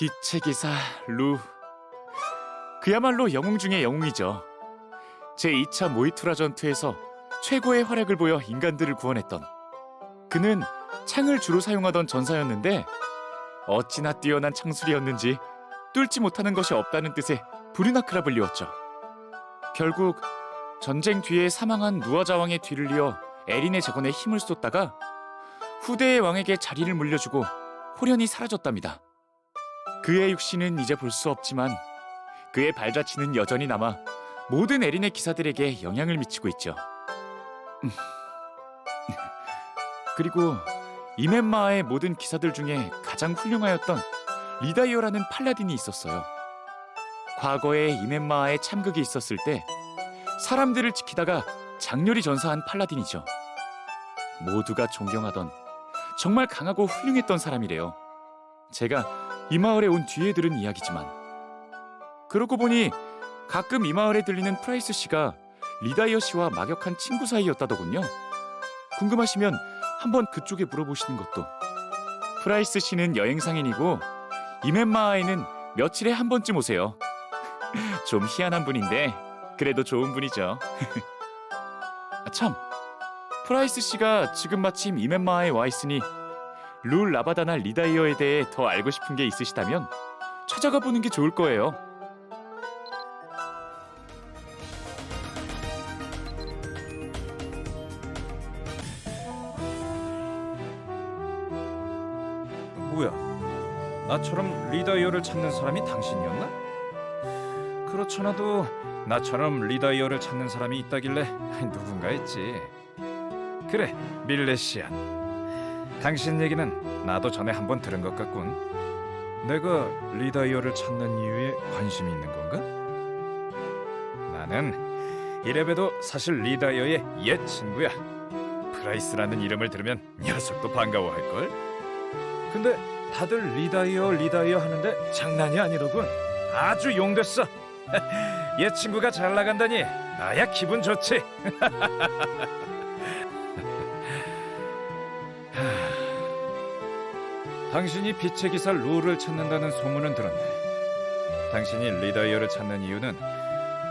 빛의 기사 루. 그야말로 영웅 중의 영웅이죠. 제 2차 모이투라 전투에서 최고의 활약을 보여 인간들을 구원했던 그는 창을 주로 사용하던 전사였는데 어찌나 뛰어난 창술이었는지 뚫지 못하는 것이 없다는 뜻의 브르나크라 불리웠죠. 결국 전쟁 뒤에 사망한 누아 자 왕의 뒤를 이어 에린의 재건에 힘을 쏟다가 후대의 왕에게 자리를 물려주고 호련히 사라졌답니다. 그의 육신은 이제 볼 수 없지만 그의 발자취는 여전히 남아 모든 에린의 기사들에게 영향을 미치고 있죠. 음. 그리고 이멘마의 모든 기사들 중에 가장 훌륭하였던 리다이어라는 팔라딘이 있었어요. 과거에 이멘마의 참극이 있었을 때 사람들을 지키다가 장렬히 전사한 팔라딘이죠. 모두가 존경하던 정말 강하고 훌륭했던 사람이래요. 제가 이 마을에 온 뒤에 들은 이야기지만 그러고 보니 가끔 이 마을에 들리는 프라이스 씨가 리다이어 씨와 막역한 친구 사이였다더군요. 궁금하시면 한번 그쪽에 물어보시는 것도. 프라이스 씨는 여행 상인이고 이멘마하에는 며칠에 한 번쯤 오세요. 좀 희한한 분인데 그래도 좋은 분이죠. 아, 참, 프라이스 씨가 지금 마침 이멘마하에 와 있으니 룰 라바다나 리다이어에 대해 더 알고 싶은 게 있으시다면 찾아가 보는 게 좋을 거예요. 뭐야? 나처럼 리다이어를 찾는 사람이 당신이었나? 그렇잖아도 나처럼 리다이어를 찾는 사람이 있다길래 누군가 했지. 그래, 밀레시안. 당신 얘기는 나도 전에 한번 들은 것 같군. 내가 리다이어를 찾는 이유에 관심이 있는 건가? 나는 이래봬도 사실 리다이어의 옛 친구야. 프라이스라는 이름을 들으면 녀석도 반가워할걸? 근데 다들 리다이어 리다이어 하는데 장난이 아니더군. 아주 용됐어. 얘 친구가 잘 나간다니 나야 기분 좋지. 당신이 빛의 기사 루를 찾는다는 소문은 들었네. 당신이 리다이어를 찾는 이유는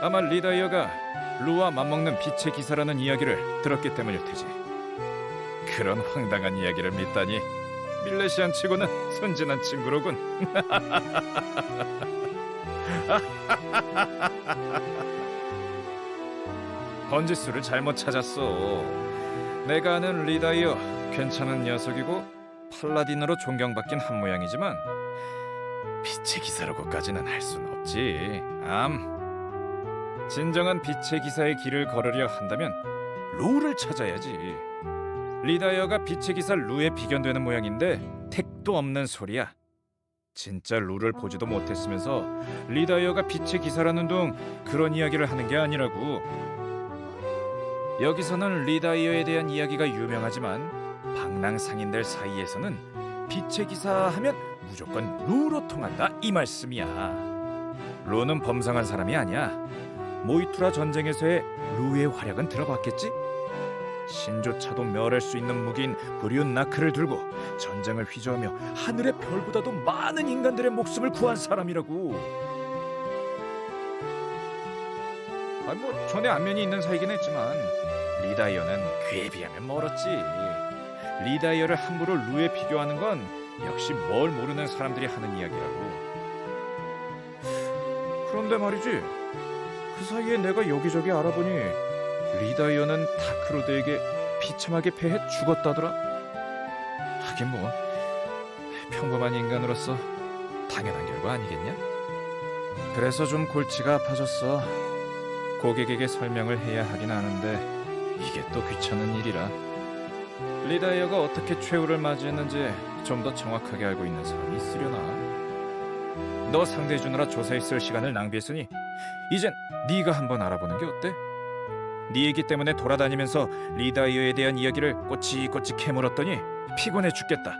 아마 리다이어가 루와 맞먹는 빛의 기사라는 이야기를 들었기 때문일 테지. 그런 황당한 이야기를 믿다니 밀레시안 치고는 순진한 친구로군. 번지수를 잘못 찾았어. 내가 아는 리다이어 괜찮은 녀석이고 팔라딘으로 존경받긴 한 모양이지만 빛의 기사라고까지는 할 순 없지. 암. 진정한 빛의 기사의 길을 걸으려 한다면 루를 찾아야지. 리다이어가 빛의 기사 루에 비견되는 모양인데 택도 없는 소리야. 진짜 루를 보지도 못했으면서 리다이어가 빛의 기사라는 둥 그런 이야기를 하는 게 아니라고. 여기서는 리다이어에 대한 이야기가 유명하지만 방랑 상인들 사이에서는 빛의 기사 하면 무조건 루로 통한다 이 말씀이야. 루는 범상한 사람이 아니야. 모이투라 전쟁에서의 루의 활약은 들어봤겠지? 신조차도 멸할 수 있는 무기인 브리온 나크를 들고 전쟁을 휘저으며 하늘의 별보다도 많은 인간들의 목숨을 구한 사람이라고. 아니 뭐 전에 안면이 있는 사이긴 했지만 리다이어는 그에 비하면 멀었지. 리다이어를 함부로 루에 비교하는 건 역시 뭘 모르는 사람들이 하는 이야기라고. 그런데 말이지. 그 사이에 내가 여기저기 알아보니 리다이어는 다크로드에게 비참하게 패해 죽었다더라. 하긴 뭐 평범한 인간으로서 당연한 결과 아니겠냐? 그래서 좀 골치가 아파졌어. 고객에게 설명을 해야 하긴 하는데 이게 또 귀찮은 일이라. 리다이어가 어떻게 최후를 맞이했는지 좀 더 정확하게 알고 있는 사람이 있으려나. 너 상대 주느라 조사했을 시간을 낭비했으니 이젠 네가 한번 알아보는 게 어때? 네 얘기 때문에 돌아다니면서 리다이어에 대한 이야기를 꼬치꼬치 캐물었더니 피곤해 죽겠다.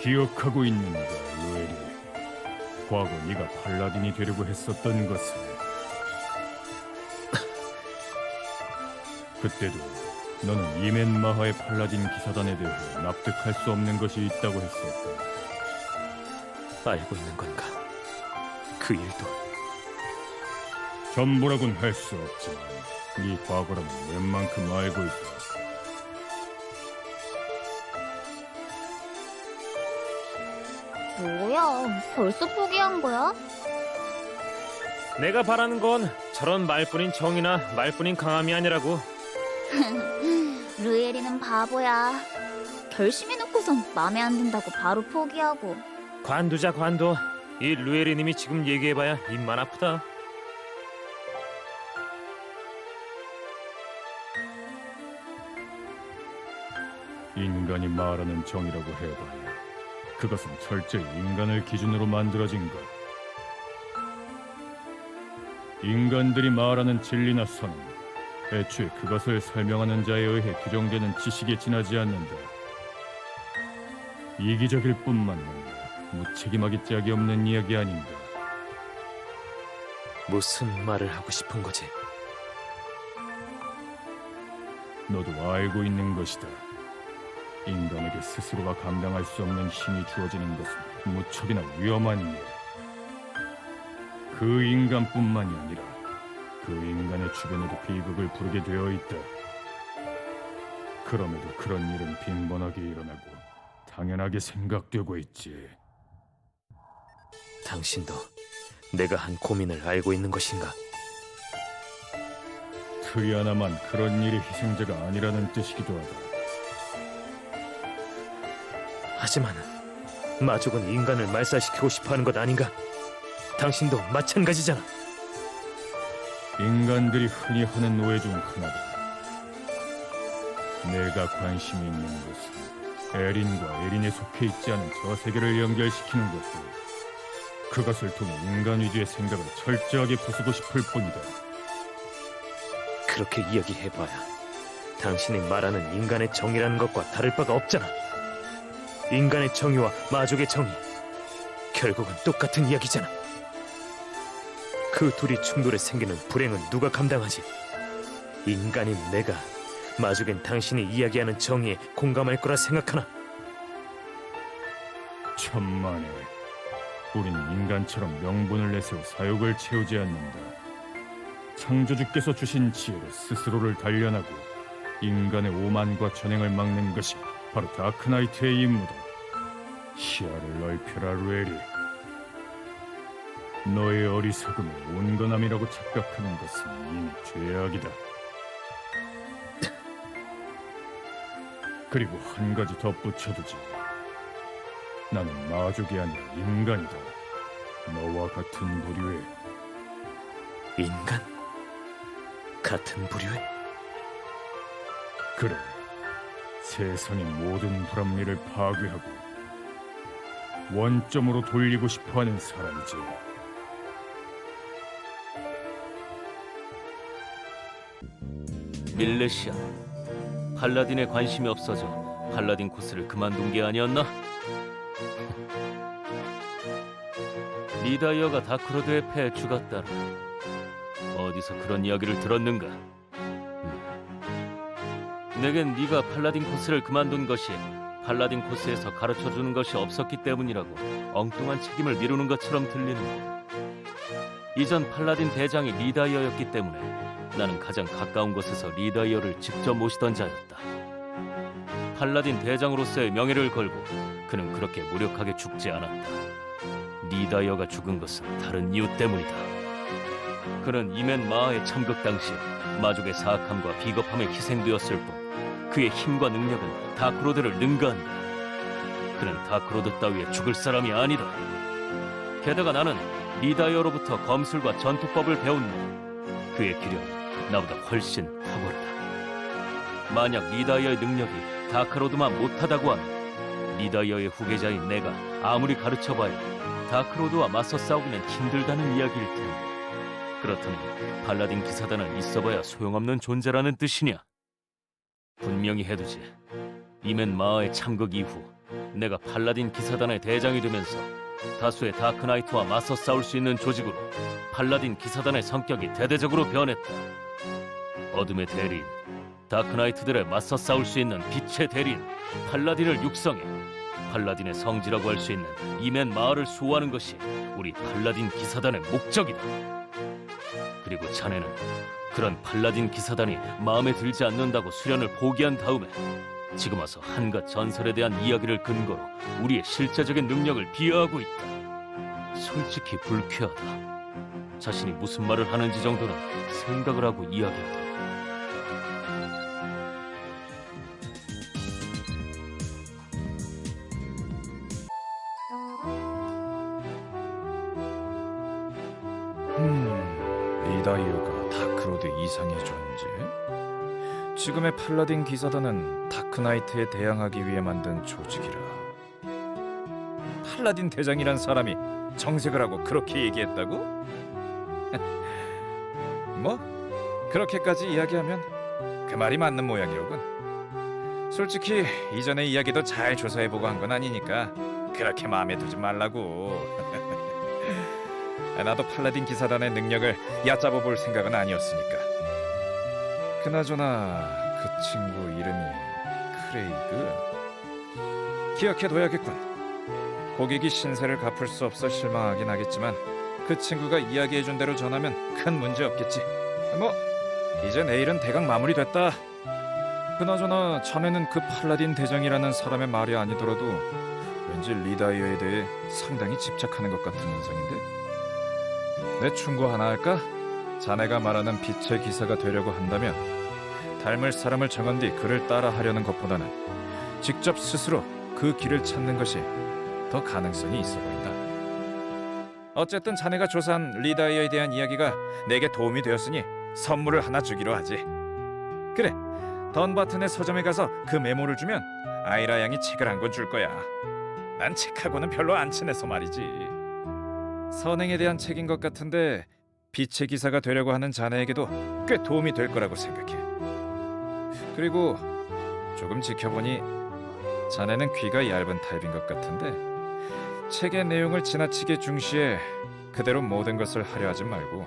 기억하고 있는가, 루엘이? 과거 네가 팔라딘이 되려고 했었던 것을 그때도 너는 이멘 마하의 팔라딘 기사단에 대해 납득할 수 없는 것이 있다고 했었다. 알고 있는 건가? 그 일도 전부라곤 할 수 없지만 네 과거라면 웬만큼 알고 있다. 벌써 포기한 거야? 내가 바라는 건 저런 말뿐인 정이나 말뿐인 강함이 아니라고 루엘이는 바보야. 결심해놓고선 마음에 안 든다고 바로 포기하고. 관두자 관둬 이 루에리님이 지금 얘기해봐야 입만 아프다 인간이 말하는 정이라고 해봐야 그것은 철저히 인간을 기준으로 만들어진 것. 인간들이 말하는 진리나 선은 애초에 그것을 설명하는 자에 의해 규정되는 지식에 지나지 않는다. 이기적일 뿐만 아니라 무책임하기 짝이 없는 이야기 아닌가. 무슨 말을 하고 싶은 거지? 너도 알고 있는 것이다. 인간 에게 스스로가 감당할 수 없는 힘이 주어지는 것은 무척이나 위험한 일. 그 인간뿐만이 아니라 그 인간의 주변에도 비극을 부르게 되어 있다. 그럼에도 그런 일은 빈번하게 일어나고 당연하게 생각되고 있지. 당신도 내가 한 고민을 알고 있는 것인가? 트리아나만 그런 일의 희생자가 아니라는 뜻이기도 하다. 하지만 마족은 인간을 말살시키고 싶어하는 것 아닌가? 당신도 마찬가지잖아 인간들이 흔히 하는 오해 중 하나다. 내가 관심이 있는 것은 에린과 에린에 속해 있지 않은 저 세계를 연결시키는 것고 그것을 통해 인간 위주의 생각을 철저하게 부수고 싶을 뿐이다. 그렇게 이야기해봐야 당신이 말하는 인간의 정의라는 것과 다를 바가 없잖아 인간의 정의와 마족의 정의 결국은 똑같은 이야기잖아 그 둘이 충돌에 생기는 불행은 누가 감당하지? 인간인 내가 마족인 당신이 이야기하는 정의에 공감할 거라 생각하나? 천만에 우린 인간처럼 명분을 내세워 사욕을 채우지 않는다. 창조주께서 주신 지혜로 스스로를 단련하고 인간의 오만과 전행을 막는 것이 바로 다크나이트의 임무다. 시야를 넓혀라 루엘이. 너의 어리석음을 온건함이라고 착각하는 것은 이미 죄악이다. 그리고 한 가지 덧붙여두지. 나는 마족이 아니라 인간이다. 너와 같은 부류의 인간? 같은 부류의? 그래. 세상의 모든 불합리를 파괴하고 원점으로 돌리고 싶어하는 사람이지. 밀레시아 팔라딘에 관심이 없어져 팔라딘 코스를 그만둔 게 아니었나? 리다이어가 다크로드에 패해 죽었다라 어디서 그런 이야기를 들었는가? 음. 내겐 네가 팔라딘 코스를 그만둔 것이 팔라딘 코스에서 가르쳐 주는 것이 없었기 때문이라고 엉뚱한 책임을 미루는 것처럼 들리는데 이전 팔라딘 대장이 리다이어였기 때문에 나는 가장 가까운 곳에서 리다이어를 직접 모시던 자였다. 팔라딘 대장으로서의 명예를 걸고 그는 그렇게 무력하게 죽지 않았다. 리다이어가 죽은 것은 다른 이유 때문이다. 그는 이멘 마하의 참극 당시 마족의 사악함과 비겁함에 희생되었을 뿐 그의 힘과 능력은 다크로드를 능가한다. 그는 다크로드 따위에 죽을 사람이 아니다. 게다가 나는 리다이어로부터 검술과 전투법을 배웠노. 그의 기력은 나보다 훨씬 탁월하다. 만약 리다이어의 능력이 다크로드만 못하다고 하면 리다이어의 후계자인 내가 아무리 가르쳐봐야 다크로드와 맞서 싸우기는 힘들다는 이야기일 텐데 그렇다면 팔라딘 기사단은 있어봐야 소용없는 존재라는 뜻이냐? 분명히 해두지. 이멘 마하의 참극 이후 내가 팔라딘 기사단의 대장이 되면서 다수의 다크나이트와 맞서 싸울 수 있는 조직으로 팔라딘 기사단의 성격이 대대적으로 변했다. 어둠의 대리인, 다크나이트들에 맞서 싸울 수 있는 빛의 대리인, 팔라딘을 육성해 팔라딘의 성지라고 할 수 있는 이멘 마을을 수호하는 것이 우리 팔라딘 기사단의 목적이다. 그리고 자네는 그런 팔라딘 기사단이 마음에 들지 않는다고 수련을 포기한 다음에 지금 와서 한갓 전설에 대한 이야기를 근거로 우리의 실제적인 능력을 비하하고 있다. 솔직히 불쾌하다. 자신이 무슨 말을 하는지 정도는 생각을 하고 이야기하다. 음, 리다이어가 다크로드 이상의 존재? 지금의 팔라딘 기사단은 다크나이트에 대항하기 위해 만든 조직이라. 팔라딘 대장이란 사람이 정색을 하고 그렇게 얘기했다고? 뭐 그렇게까지 이야기하면 그 말이 맞는 모양이로군. 솔직히 이전의 이야기도 잘 조사해보고 한 건 아니니까 그렇게 마음에 두지 말라고. 나도 팔라딘 기사단의 능력을 얕잡아 볼 생각은 아니었으니까. 그나저나 그 친구 이름이 크레이그. 기억해둬야겠군. 고객이 신세를 갚을 수 없어 실망하긴 하겠지만 그 친구가 이야기해준 대로 전하면 큰 문제 없겠지. 뭐 이제 내일은 대강 마무리됐다. 그나저나 자네는 그 팔라딘 대장이라는 사람의 말이 아니더라도 왠지 리다이어에 대해 상당히 집착하는 것 같은 인상인데. 내 충고 하나 할까? 자네가 말하는 빛의 기사가 되려고 한다면 닮을 사람을 정한 뒤 그를 따라 하려는 것보다는 직접 스스로 그 길을 찾는 것이 더 가능성이 있어 보인다. 어쨌든 자네가 조사한 리다이어에 대한 이야기가 내게 도움이 되었으니 선물을 하나 주기로 하지. 그래, 던바튼의 서점에 가서 그 메모를 주면 아이라 양이 책을 한 권 줄 거야. 난 책하고는 별로 안 친해서 말이지. 선행에 대한 책인 것 같은데 빛의 기사가 되려고 하는 자네에게도 꽤 도움이 될 거라고 생각해. 그리고 조금 지켜보니 자네는 귀가 얇은 타입인 것 같은데 책의 내용을 지나치게 중시해 그대로 모든 것을 하려 하지 말고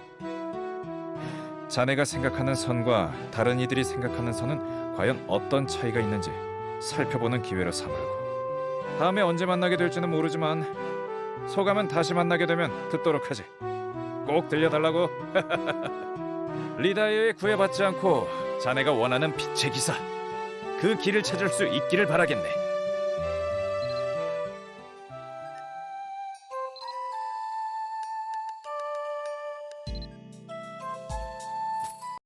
자네가 생각하는 선과 다른 이들이 생각하는 선은 과연 어떤 차이가 있는지 살펴보는 기회로 삼으라고. 다음에 언제 만나게 될지는 모르지만 소감은 다시 만나게 되면 듣도록 하지. 꼭 들려달라고. 리다이어에 구애받지 않고 자네가 원하는 빛의 기사 그 길을 찾을 수 있기를 바라겠네.